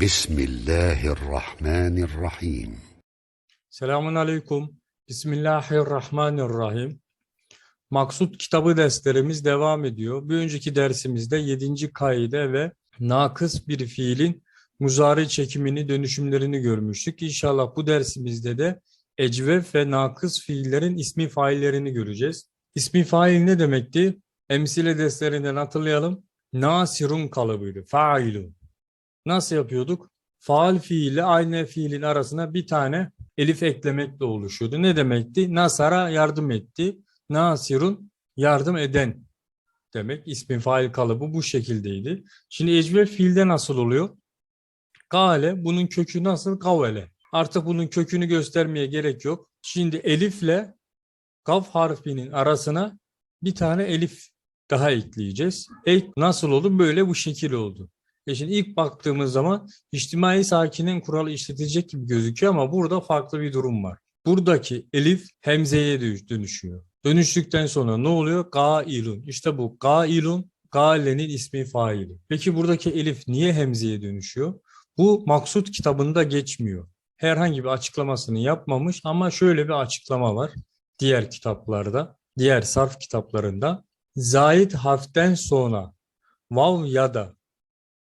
Bismillahirrahmanirrahim. Selamun Aleyküm. Bismillahirrahmanirrahim. Maksut kitabı derslerimiz devam ediyor. Bir önceki dersimizde 7. kaide ve nakıs bir fiilin muzari çekimini, dönüşümlerini görmüştük. İnşallah bu dersimizde de ecvef ve nakıs fiillerin ismi faillerini göreceğiz. İsmi fail ne demekti? Emsile derslerinden hatırlayalım. Nasirun kalıbıydı. Failun. Nasıl yapıyorduk? Faal fiili aynı fiilin arasına bir tane elif eklemekle oluşuyordu. Ne demekti? Nasara yardım etti. Nasirun yardım eden demek. İsmin fail kalıbı bu şekildeydi. Şimdi ecve fiilde nasıl oluyor? Gale bunun kökü nasıl? Kavele. Artık bunun kökünü göstermeye gerek yok. Şimdi elifle kaf harfinin arasına bir tane elif daha ekleyeceğiz. Ek nasıl oldu? Böyle bu şekil oldu. E şimdi ilk baktığımız zaman içtimai sakinin kuralı işletilecek gibi gözüküyor ama burada farklı bir durum var. Buradaki elif hemzeye dönüş- dönüşüyor. Dönüştükten sonra ne oluyor? Gailun. İşte bu gailun galenin ismi faili. Peki buradaki elif niye hemzeye dönüşüyor? Bu maksut kitabında geçmiyor. Herhangi bir açıklamasını yapmamış ama şöyle bir açıklama var. Diğer kitaplarda, diğer sarf kitaplarında zait harften sonra vav ya da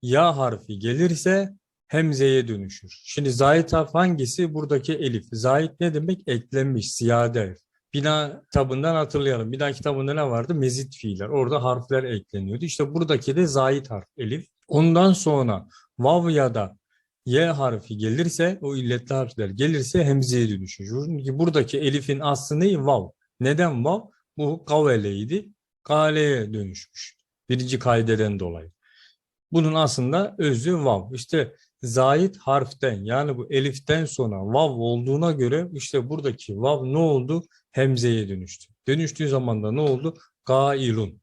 ya harfi gelirse hemzeye dönüşür. Şimdi zayit harf hangisi? Buradaki elif. Zayit ne demek? Eklenmiş, ziyade. Bina kitabından hatırlayalım. Bina kitabında ne vardı? Mezit fiiller. Orada harfler ekleniyordu. İşte buradaki de zayit harf, elif. Ondan sonra vav ya da y harfi gelirse, o illetli harfler gelirse hemzeye dönüşür. Çünkü buradaki elifin aslı ne? Vav. Neden vav? Bu kaveleydi. Kaleye dönüşmüş. Birinci kaideden dolayı. Bunun aslında özü vav. İşte zayit harften yani bu eliften sonra vav olduğuna göre işte buradaki vav ne oldu? Hemzeye dönüştü. Dönüştüğü zaman da ne oldu? Gailun.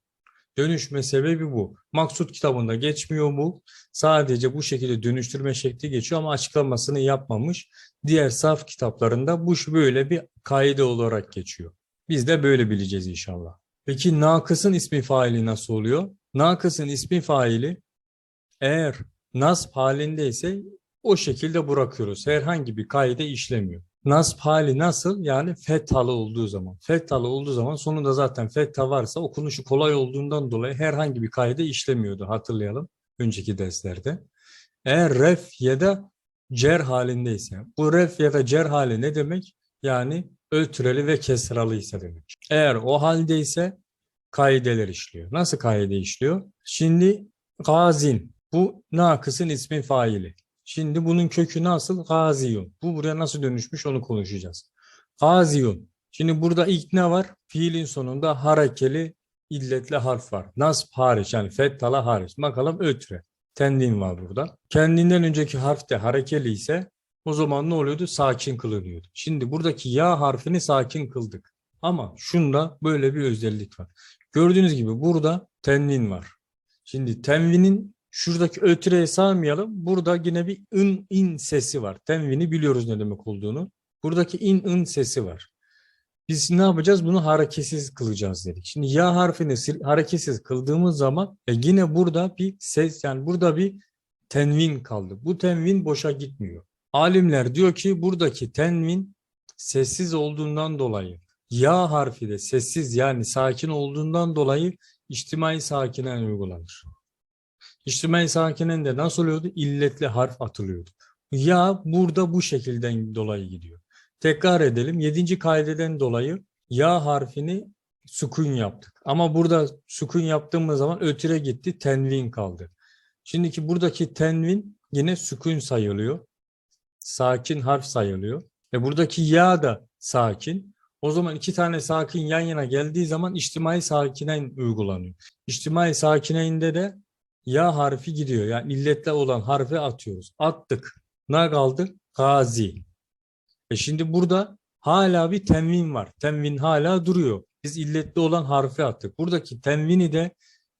Dönüşme sebebi bu. Maksut kitabında geçmiyor bu. Sadece bu şekilde dönüştürme şekli geçiyor ama açıklamasını yapmamış. Diğer saf kitaplarında bu böyle bir kaide olarak geçiyor. Biz de böyle bileceğiz inşallah. Peki nakısın ismi faili nasıl oluyor? Nakısın ismi faili eğer nasb halindeyse o şekilde bırakıyoruz. Herhangi bir kaide işlemiyor. Nasb hali nasıl? Yani fethalı olduğu zaman. Fethalı olduğu zaman sonunda zaten fetha varsa okunuşu kolay olduğundan dolayı herhangi bir kaide işlemiyordu hatırlayalım önceki derslerde. Eğer ref ya da cer halindeyse bu ref ya da cer hali ne demek? Yani ötreli ve kesralıysa demek. Eğer o haldeyse kaideler işliyor. Nasıl kaide işliyor? Şimdi gazin bu nakısın ismi faili. Şimdi bunun kökü nasıl? Gaziyun. Bu buraya nasıl dönüşmüş onu konuşacağız. Gaziyun. Şimdi burada ilk ne var? Fiilin sonunda harekeli illetli harf var. Nasb hariç yani fettala hariç. Bakalım ötre. Tenvin var burada. Kendinden önceki harf de harekeli ise o zaman ne oluyordu? Sakin kılınıyordu. Şimdi buradaki ya harfini sakin kıldık. Ama şunda böyle bir özellik var. Gördüğünüz gibi burada tenvin var. Şimdi tenvinin şuradaki ötüreye saymayalım. Burada yine bir ın in sesi var. Tenvini biliyoruz ne demek olduğunu. Buradaki in ın sesi var. Biz ne yapacağız? Bunu hareketsiz kılacağız dedik. Şimdi ya harfini hareketsiz kıldığımız zaman e, yine burada bir ses yani burada bir tenvin kaldı. Bu tenvin boşa gitmiyor. Alimler diyor ki buradaki tenvin sessiz olduğundan dolayı ya harfi de sessiz yani sakin olduğundan dolayı içtimai sakinen uygulanır. İçtimai sakinen de nasıl oluyordu? İlletli harf atılıyordu. Ya burada bu şekilden dolayı gidiyor. Tekrar edelim. Yedinci kaideden dolayı ya harfini sukun yaptık. Ama burada sukun yaptığımız zaman ötüre gitti, tenvin kaldı. Şimdiki buradaki tenvin yine sukun sayılıyor. Sakin harf sayılıyor. Ve buradaki ya da sakin. O zaman iki tane sakin yan yana geldiği zaman içtimai sakinen uygulanıyor. İçtimai sakineyinde de ya harfi gidiyor. Yani illetle olan harfi atıyoruz. Attık. Ne kaldı? Gazi. E şimdi burada hala bir tenvin var. Tenvin hala duruyor. Biz illetli olan harfi attık. Buradaki tenvini de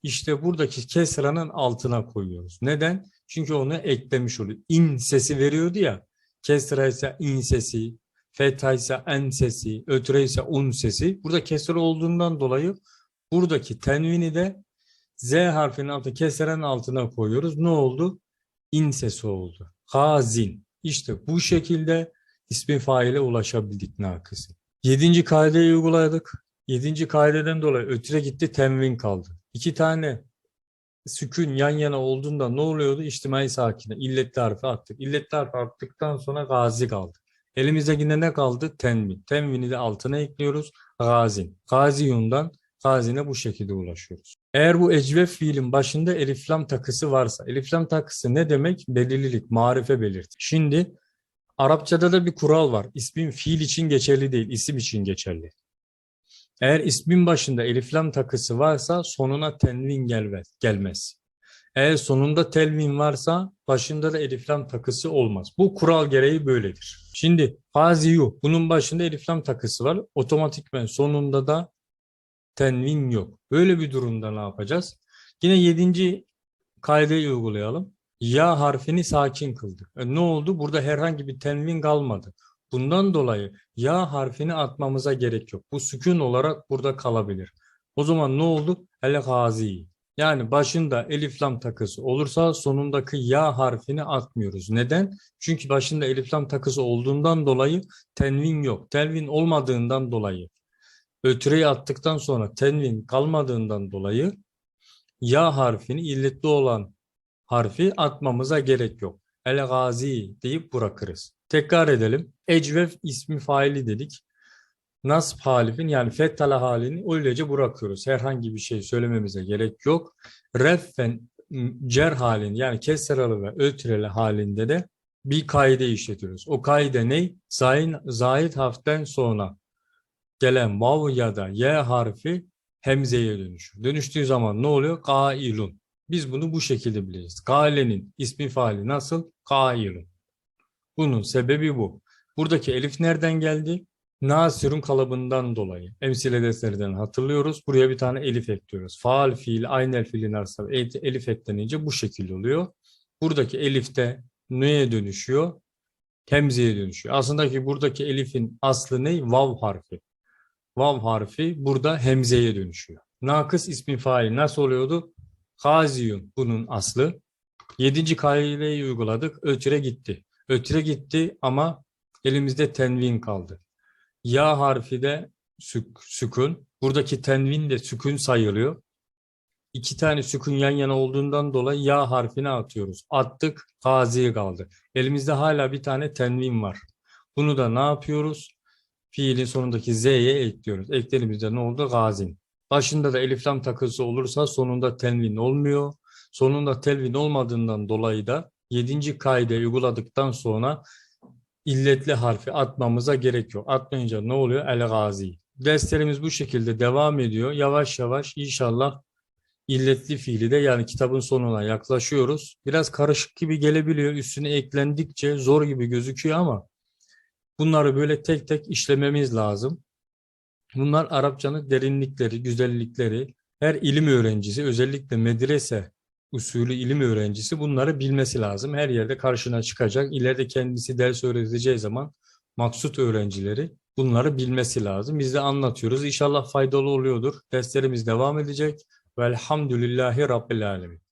işte buradaki kesranın altına koyuyoruz. Neden? Çünkü onu eklemiş oluyor. İn sesi veriyordu ya. Kesra ise in sesi, fetha ise en sesi, ötre ise un sesi. Burada kesra olduğundan dolayı buradaki tenvini de Z harfinin altına kesrenin altına koyuyoruz. Ne oldu? in sesi oldu. Gazin. İşte bu şekilde ismi faile ulaşabildik nakısı. Yedinci kaideyi uyguladık. Yedinci kaideden dolayı ötüre gitti tenvin kaldı. İki tane sükun yan yana olduğunda ne oluyordu? İçtimai sakine. İlletli harfi attık. İlletli harfi attıktan sonra gazi kaldı. Elimizde yine ne kaldı? Tenvin. Tenvini de altına ekliyoruz. Gazin. Gaziyundan gazine bu şekilde ulaşıyoruz. Eğer bu ecvef fiilin başında eliflam takısı varsa, eliflam takısı ne demek? Belirlilik, marife belirti. Şimdi Arapçada da bir kural var. İsmin fiil için geçerli değil, isim için geçerli. Eğer ismin başında eliflam takısı varsa sonuna tenvin gelmez. gelmez. Eğer sonunda telvin varsa başında da eliflam takısı olmaz. Bu kural gereği böyledir. Şimdi faziyu bunun başında eliflam takısı var. Otomatikmen sonunda da tenvin yok. Böyle bir durumda ne yapacağız? Yine yedinci kaideyi uygulayalım. Ya harfini sakin kıldık. E ne oldu? Burada herhangi bir tenvin kalmadı. Bundan dolayı ya harfini atmamıza gerek yok. Bu sükun olarak burada kalabilir. O zaman ne oldu? El gazi. Yani başında elif lam takısı olursa sonundaki ya harfini atmıyoruz. Neden? Çünkü başında elif lam takısı olduğundan dolayı tenvin yok. Tenvin olmadığından dolayı ötüreyi attıktan sonra tenvin kalmadığından dolayı ya harfini illetli olan harfi atmamıza gerek yok. El gazi deyip bırakırız. Tekrar edelim. Ecvef ismi faili dedik. Nasb halifin yani fettala halini öylece bırakıyoruz. Herhangi bir şey söylememize gerek yok. Reffen cer halin yani kesralı ve ötreli halinde de bir kaide işletiyoruz. O kaide ne? Zayin, zahid harften sonra gelen vav ya da ye harfi hemzeye dönüşür. Dönüştüğü zaman ne oluyor? Kailun. Biz bunu bu şekilde biliriz. Kailenin ismi faali nasıl? Kailun. Bunun sebebi bu. Buradaki elif nereden geldi? Nasirun kalıbından dolayı. Emsile defterinden hatırlıyoruz. Buraya bir tane elif ekliyoruz. Faal fiil, aynel fiilin arasında elif eklenince bu şekilde oluyor. Buradaki elif de neye dönüşüyor? Hemzeye dönüşüyor. Aslında ki buradaki elifin aslı ne? Vav harfi. Vav harfi burada hemzeye dönüşüyor. Nakıs ismi fail nasıl oluyordu? Gaziyun bunun aslı. Yedinci kaideyi uyguladık. Ötüre gitti. Ötüre gitti ama elimizde tenvin kaldı. Ya harfi de sük, sükun. Buradaki tenvin de sükun sayılıyor. İki tane sükun yan yana olduğundan dolayı ya harfini atıyoruz. Attık, gazi kaldı. Elimizde hala bir tane tenvin var. Bunu da ne yapıyoruz? Fiilin sonundaki z'ye ekliyoruz. Eklediğimizde ne oldu? Gazin. Başında da eliflam takısı olursa sonunda tenvin olmuyor. Sonunda telvin olmadığından dolayı da yedinci kaide uyguladıktan sonra illetli harfi atmamıza gerek yok. Atmayınca ne oluyor? El gazi. Derslerimiz bu şekilde devam ediyor. Yavaş yavaş inşallah illetli fiili de yani kitabın sonuna yaklaşıyoruz. Biraz karışık gibi gelebiliyor. Üstüne eklendikçe zor gibi gözüküyor ama bunları böyle tek tek işlememiz lazım. Bunlar Arapçanın derinlikleri, güzellikleri. Her ilim öğrencisi özellikle medrese usulü ilim öğrencisi bunları bilmesi lazım. Her yerde karşına çıkacak. İleride kendisi ders öğreteceği zaman maksut öğrencileri bunları bilmesi lazım. Biz de anlatıyoruz. İnşallah faydalı oluyordur. Derslerimiz devam edecek. Velhamdülillahi Rabbil Alemin.